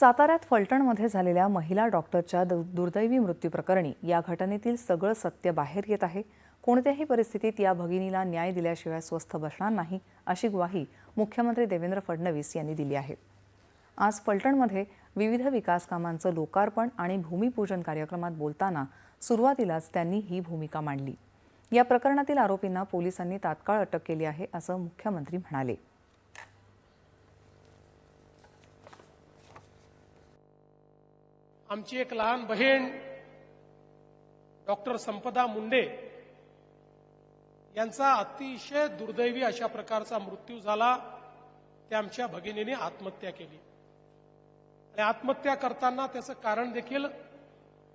साताऱ्यात फलटणमध्ये झालेल्या महिला डॉक्टरच्या दु- दुर्दैवी मृत्यूप्रकरणी या घटनेतील सगळं सत्य बाहेर येत आहे. कोणत्याही परिस्थितीत या भगिनीला न्याय दिल्याशिवाय स्वस्थ बसणार नाही अशी ग्वाही मुख्यमंत्री देवेंद्र फडणवीस यांनी दिली आहे. आज फलटणमध्ये विविध विकास कामांचं लोकार्पण आणि भूमिपूजन कार्यक्रमात बोलताना सुरुवातीलाच त्यांनी ही भूमिका मांडली. या प्रकरणातील आरोपींना पोलिसांनी तात्काळ अटक केली आहे असं मुख्यमंत्री म्हणाले. आमची एक लहान बहीण डॉक्टर संपदा मुंडे यांचा अतिशय दुर्दैवी अशा प्रकारचा मृत्यू झाला. त्या आमच्या भगिनीने आत्महत्या केली. आणि आत्महत्या करताना त्याचं कारण देखील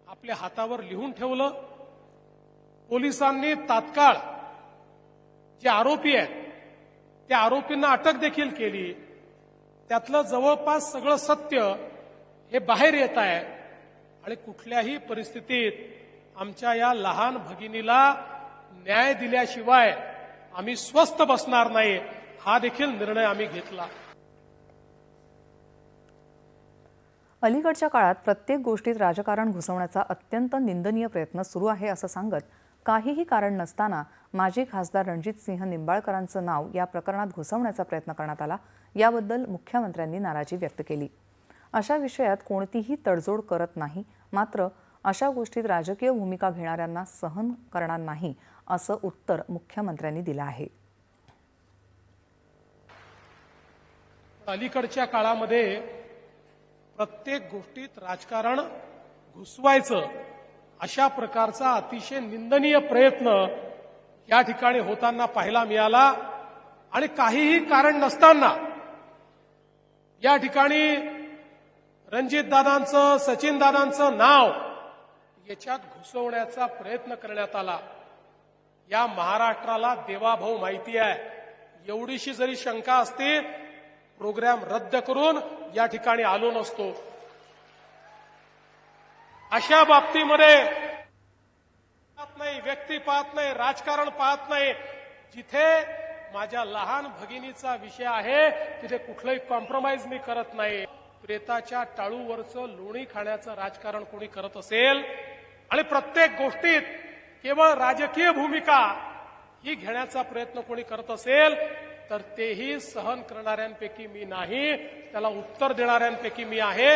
आपल्या हातावर लिहून ठेवलं. पोलिसांनी तात्काळ जे आरोपी आहेत त्या आरोपींना अटक देखील केली. त्यातलं जवळपास सगळं सत्य हे बाहेर येत आहे. आणि कुठल्याही परिस्थितीत आमच्या या लहान भगिनीला न्याय दिल्याशिवाय आम्ही स्वस्थ बसणार नाही हा देखील निर्णय आम्ही घेतला. अलीकडच्या काळात प्रत्येक गोष्टीत राजकारण घुसवण्याचा अत्यंत निंदनीय प्रयत्न सुरू आहे असं सांगत काहीही कारण नसताना माजी खासदार रणजित सिंह निंबाळकरांचं नाव या प्रकरणात घुसवण्याचा प्रयत्न करण्यात आला याबद्दल मुख्यमंत्र्यांनी नाराजी व्यक्त केली. अशा विषयात कोणतीही तडजोड करत नाही. मात्र अशा गोष्टीत राजकीय भूमिका घेणाऱ्यांना सहन करणार नाही असं उत्तर मुख्यमंत्र्यांनी दिलं आहे. अलीकडच्या काळामध्ये प्रत्येक गोष्टीत राजकारण घुसवायचं अशा प्रकारचा अतिशय निंदनीय प्रयत्न या ठिकाणी होताना पाहायला मिळाला आणि काहीही कारण नसताना या ठिकाणी रणजित दादांचं सचिन दादांचं नाव याच्यात घुसवण्याचा प्रयत्न करण्यात आला. या महाराष्ट्राला देवाभाऊ माहिती आहे. एवढीशी जरी शंका असते प्रोग्राम रद्द करून या ठिकाणी आलो नसतो. अशा बाबतीमध्ये पाहत नाही व्यक्ती पाहत नाही राजकारण पाहत नाही. जिथे माझ्या लहान भगिनीचा विषय आहे तिथे कुठलंही कॉम्प्रोमाइज मी करत नाही. प्रेताच्या टाळूवरचं लोणी खाण्याचं राजकारण कोणी करत असेल? आणि प्रत्येक गोष्टीत केवळ राजकीय भूमिका ही घेण्याचा प्रयत्न कोणी करत असेल तर तेही सहन करणाऱ्यांपैकी मी नाही त्याला उत्तर देणाऱ्यांपैकी मी आहे.